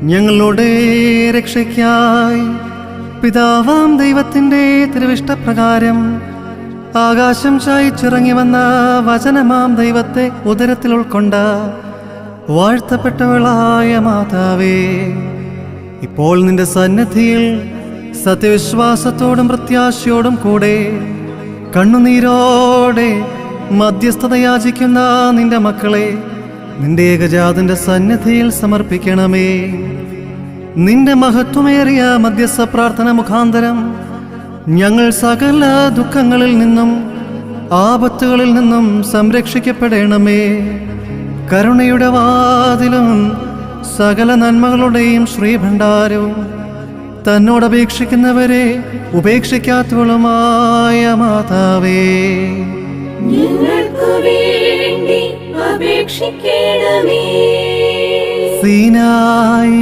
ഞങ്ങളുടെ രക്ഷയ്ക്കായി പിതാവാം ദൈവത്തിന്റെ തിരുവിഷ്ടപ്രകാരം ആകാശം ചായിച്ചിറങ്ങി വന്ന വചനമാം ദൈവത്തെ ഉദരത്തിൽ ഉൾക്കൊണ്ട വാഴ്ത്തപ്പെട്ടവളായ മാതാവേ ഇപ്പോൾ നിന്റെ സന്നിധിയിൽ സത്യവിശ്വാസത്തോടും പ്രത്യാശയോടും കൂടെ കണ്ണുനീരോടെ മധ്യസ്ഥത യാചിക്കുന്ന നിന്റെ മക്കളെ നിന്റെ ഏകജാതന്റെ സന്നിധിയിൽ സമർപ്പിക്കണമേ. നിന്റെ മഹത്വമേറിയ മധ്യസ്ഥ പ്രാർത്ഥന മുഖാന്തരം ഞങ്ങൾ സകല ദുഃഖങ്ങളിൽ നിന്നും ആപത്തുകളിൽ നിന്നും സംരക്ഷിക്കപ്പെടണമേ. കരുണയുടെ വാതിലും സകല നന്മകളുടെയും ശ്രീഭണ്ഡാരവും തന്നോട് അപേക്ഷിക്കുന്നവരെ ഉപേക്ഷിക്കാത്തവളുമായ മാതാവേ. വേണ്ടി സീനായി